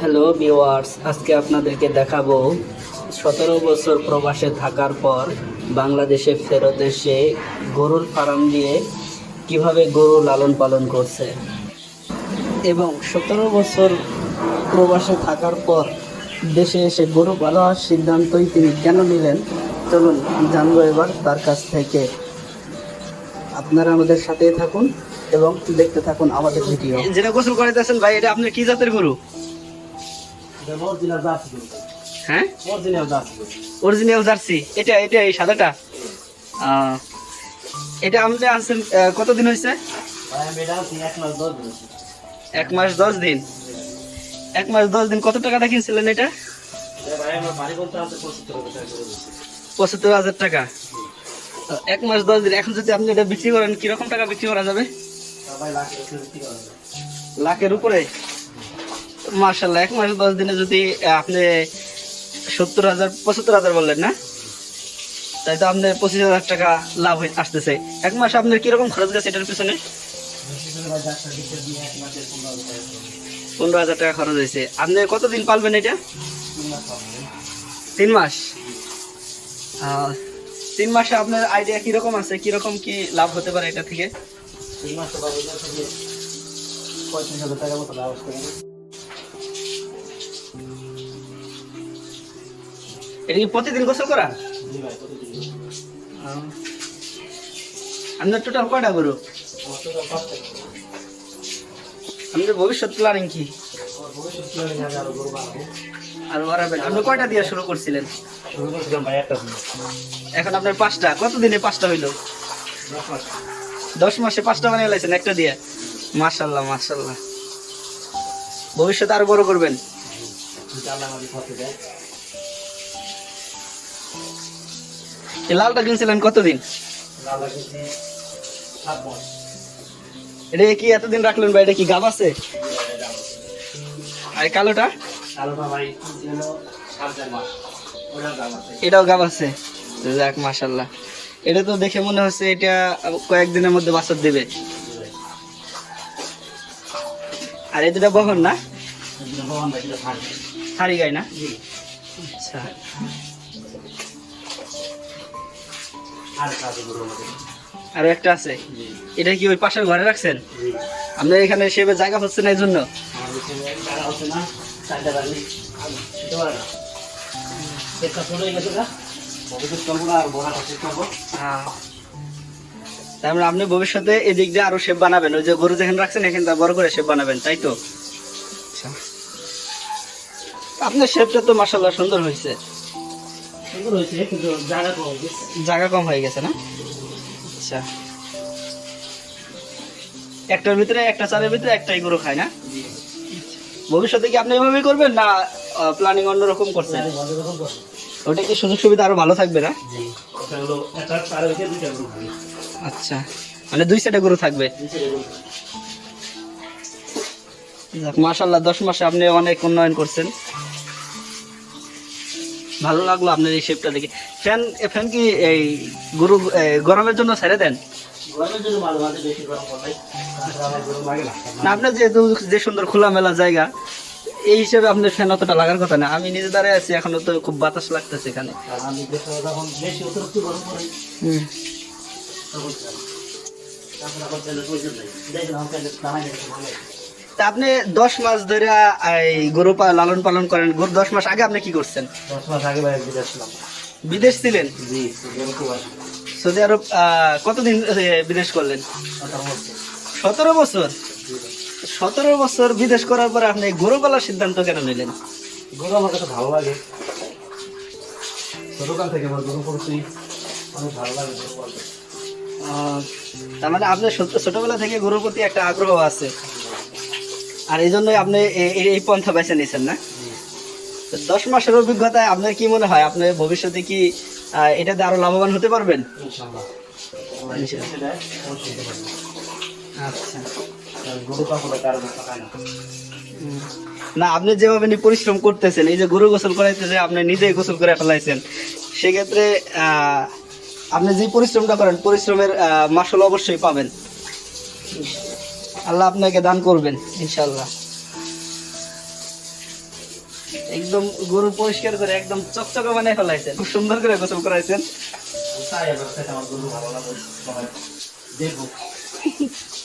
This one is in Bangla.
হ্যালো ভিওয়ার্স আজকে আপনাদেরকে দেখাবো, সতেরো বছর প্রবাসে থাকার পর বাংলাদেশে ফেরত এসে গরুর ফার্ম দিয়ে কীভাবে গরু লালন পালন করছে। এবং সতেরো বছর প্রবাসে থাকার পর দেশে এসে গরু পালনের সিদ্ধান্তই তিনি কেন নিলেন? চলুন, জানব এবার তার কাছ থেকে। আপনারা আমাদের সাথেই থাকুন এবং দেখতে থাকুন আমাদের ভিডিও। যেটা গোসল করাইতেছেন ভাই, এটা আপনার কি জাতের গরু? হ্যাঁ? অরিজিনাল জার্সি এটা এটা এই সাদাটা? এটা আমাদের আনছেন কতদিন হয়েছে? এক মাস দশ দিন। এক মাস দশ দিন। কত টাকা কিনছিলেন এটা? পঁচাত্তর হাজার টাকা এক মাস দশ দিন এখন যদি আপনি এটা বিক্রি করেন কীরকম টাকা বিক্রি করা যাবে। লাখের উপরে? মার্শাল্লাহ এক মাস দশ দিনে যদি আপনি সত্তর হাজার, পঁচাত্তর হাজার বললেন না? তাই তো আপনার পঁচিশ হাজার টাকা লাভ আসতেছে। এক মাস আপনার কীরকম খরচ গেছে এটার পিছনে? পনেরো হাজার টাকা খরচ হয়েছে। আপনি কতদিন পালবেন এটা? তিন মাস। তিন মাসে আপনার আইডিয়া কীরকম আছে? কীরকম কি লাভ হতে পারে এটা থেকে? এটা কি প্রতিদিন গোসল করা? আপনার টোটাল কয়টা গরু আপনাদের ভবিষ্যৎ প্ল্যানিং কি? আর বাড়াবেন আপনি কয়টা দিয়ে শুরু করছিলেন? এখন আপনার পাঁচটা। কতদিনে পাঁচটা হইল? দশ মাসে পাঁচটা বানিয়ে লাইছেন একটা দিয়ে? মার্শাল্লাহ মার্শাল্লাহ ভবিষ্যতে আরও বড় করবেন। লালটা কিনছিলেন কতদিন? এটা কি এতদিন রাখলেন ভাই এটা কি গাব আছে? আর কালোটা? এটাও গাব আছে? যাক মাশাল্লাহ এটা তো দেখে মনে হচ্ছে এটা কয়েকদিনের মধ্যে বাচ্চা দেবে। আর এই দুটা বহন না? হারি গাই না? আচ্ছা। আরও একটা আছে এটা কি ওই পাশের ঘরে রাখছেন? আপনার এখানে সেবে জায়গা হচ্ছে না এই জন্য হ্যাঁ। তার মানে আপনি ভবিষ্যতে এদিক দিয়ে আরও শেপ বানাবেন। ওই যে গরু যেখানে রাখছেন এখানে বড় করে শেপ বানাবেন তাই তো? আচ্ছা। আপনার শেপটা তো মাসাল্লাহ সুন্দর হয়েছে। জায়গা কম হয়ে গেছে। না? আচ্ছা। একটার ভিতরে একটা চারের ভিতরে একটাই গরু খায় না? ভবিষ্যতে কি আপনি এভাবেই করবেন না প্ল্যানিং অন্যরকম করছেন? ওটা কি সুযোগ সুবিধা আরও ভালো থাকবে না? আচ্ছা। মানে দুই সাইডে গরু থাকবে? মাশাল্লাহ দশ মাসে আপনি অনেক উন্নয়ন করছেন। ভালো লাগল আপনার এই শেপটা দেখে। ফ্যান ফ্যান কি এই গরু গরমের জন্য ছেড়ে দেন? না। আপনার যেহেতু যে সুন্দর খোলামেলা জায়গা এই হিসেবে আপনার ফ্যান অতটা লাগার কথা না। আমি নিজে দাঁড়িয়ে আছি এখনও তো খুব বাতাস লাগতেছে এখানে। হুম। তা আপনি দশ মাস ধরে এই গরু লালন পালন করেন গরু দশ মাস আগে আপনি কি করছেন? দশ মাস আগে বিদেশ ছিলেন? সৌদি আরব কতদিন বিদেশ করলেন? সতেরো বছর। সতেরো বছর? বিদেশ করার পর আপনি গরু পালার সিদ্ধান্ত কেন নিলেন? গরু আমার কাছে ভালো লাগে। ছোটকাল থেকে আমার গরু করছি অনেক ভালো লাগে তার মানে আপনার ছোটবেলা থেকে গরুর প্রতি একটা আগ্রহ আছে। আর এই জন্যই আপনি এই- পন্থা বেছে নিয়েছেন না? দশ মাসের অভিজ্ঞতায় আপনার কি মনে হয়? আপনার ভবিষ্যতে কি এটাতে আরও লাভবান হতে পারবেন। আচ্ছা। না। আপনি যেভাবে পরিশ্রম করতেছেন এই যে গরু গোসল করাইতেছে আপনি নিজেই গোসল করে ফেলাইছেন সেক্ষেত্রে আহ, আপনি যে পরিশ্রমটা করেন পরিশ্রমের মাসল অবশ্যই পাবেন। আল্লাহ আপনাকে দান করবেন ইনশাল্লাহ একদম গরু পরিষ্কার করে একদম চকচকে বানিয়ে ফেলাইছেন খুব সুন্দর করে গোসল করাইছেন।